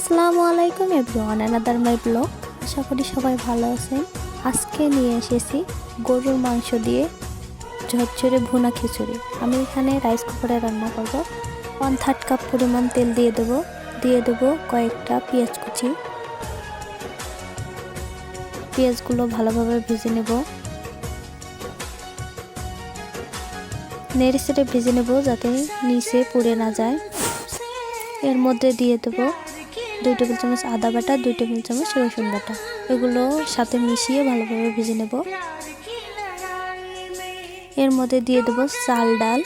আসসালামু আলাইকুম everyone another my blog আশা করি সবাই ভালো আছেন। আজকে নিয়ে এসেছি গরুর মাংস দিয়ে ঝরঝরে ভুনা খিচুড়ি। আমি এখানে রাইস কুকারে রান্না করব। ওয়ান থার্ড কাপ পরিমাণ তেল দিয়ে দেবো। দিয়ে দেবো কয়েকটা পেঁয়াজ কুচি। পেঁয়াজগুলো ভালোভাবে ভেজে নেব। নেড়ে সেড়ে ভেজে নেব যাতে নিচে পুড়ে না যায়। এর মধ্যে দিয়ে দেবো দুই টেবিল চামচ আদা বাটা, দুই টেবিল চামচ রসুন বাটা। এগুলো সাথে মিশিয়ে ভালোভাবে ভেজে নেব। এর মধ্যে দিয়ে দেবো চাল, ডাল।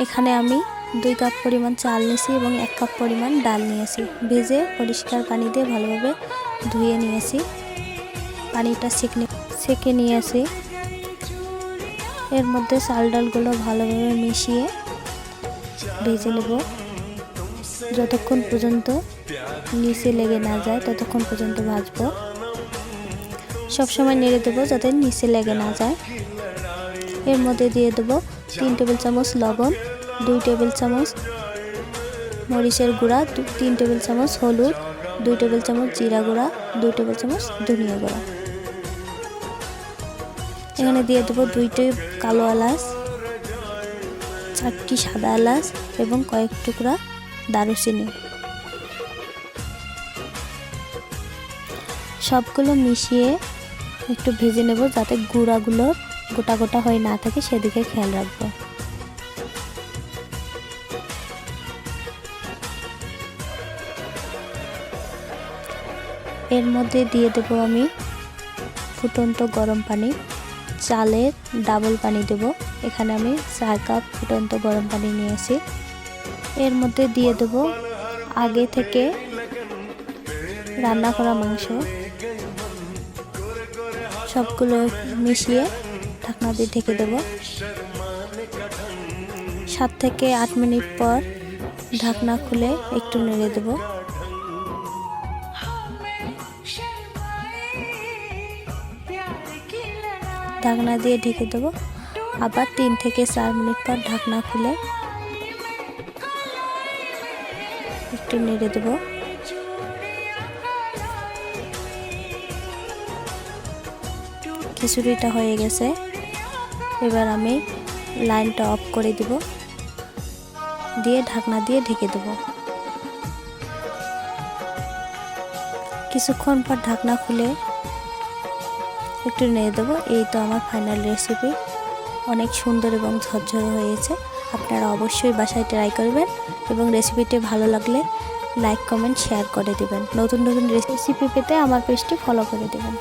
এখানে আমি দুই কাপ পরিমাণ চাল নিয়েছি এবং এক কাপ পরিমাণ ডাল নিয়েছি। ভেজে পরিষ্কার পানি দিয়ে ভালোভাবে ধুয়ে নিয়েছি। পানিটা সেঁকে সেঁকে নিয়েছি। এর মধ্যে চাল, ডালগুলো ভালোভাবে মিশিয়ে ভেজে নেব। যতক্ষণ পর্যন্ত নিচে লেগে না যায়, ততক্ষণ পর্যন্ত ভাজবো। সবসময় নেড়ে দেবো যাতে নিচে লেগে না যায়। এর মধ্যে দিয়ে দেবো তিন টেবিল চামচ লবণ, দুই টেবিল চামচ মরিচের গুঁড়া তিন টেবিল চামচ হলুদ, দুই টেবিল চামচ জিরা গুঁড়া, দুই টেবিল চামচ ধনিয়া গুঁড়া। এখানে দিয়ে দেবো দুইটি কালো এলাচ, চারটি সাদা এলাচ এবং কয়েক টুকরা দারুচিনি। সবগুলো মিশিয়ে একটু ভেজে নেব যাতে গুঁড়াগুলো গোটা গোটা হয়ে না থাকে, সেদিকে খেয়াল রাখব। এর মধ্যে দিয়ে দেব আমি ফুটন্ত গরম পানি। চালের ডাবল পানি দেব। এখানে আমি চার কাপ ফুটন্ত গরম পানি নিয়েছি। এর মধ্যে দিয়ে দেব আগে থেকে রান্না করা মাংস। সবগুলো মিশিয়ে ঢাকনা দিয়ে ঢেকে দেব। সাত থেকে আট মিনিট পর ঢাকনা খুলে একটু নেড়ে দেব। ঢাকনা দিয়ে ঢেকে দেব। আবার তিন থেকে চার মিনিট পর ঢাকনা খুলে একটু নেড়ে দেব। খিচুড়িটা হয়ে গেছে। এবার আমি লাইনটা অফ করে দিব। দিয়ে ঢাকনা দিয়ে ঢেকে দেব। কিছুক্ষণ পর ঢাকনা খুলে একটু নেড়ে দেবো। এই তো আমার ফাইনাল রেসিপি অনেক সুন্দর এবং ঝরঝরে হয়েছে। আপনারা অবশ্যই বাসায় ট্রাই করবেন এবং রেসিপিটি ভালো লাগলে লাইক কমেন্ট শেয়ার করে দেবেন। নতুন নতুন রেসিপি পেতে আমার পেজটি ফলো করে দেবেন।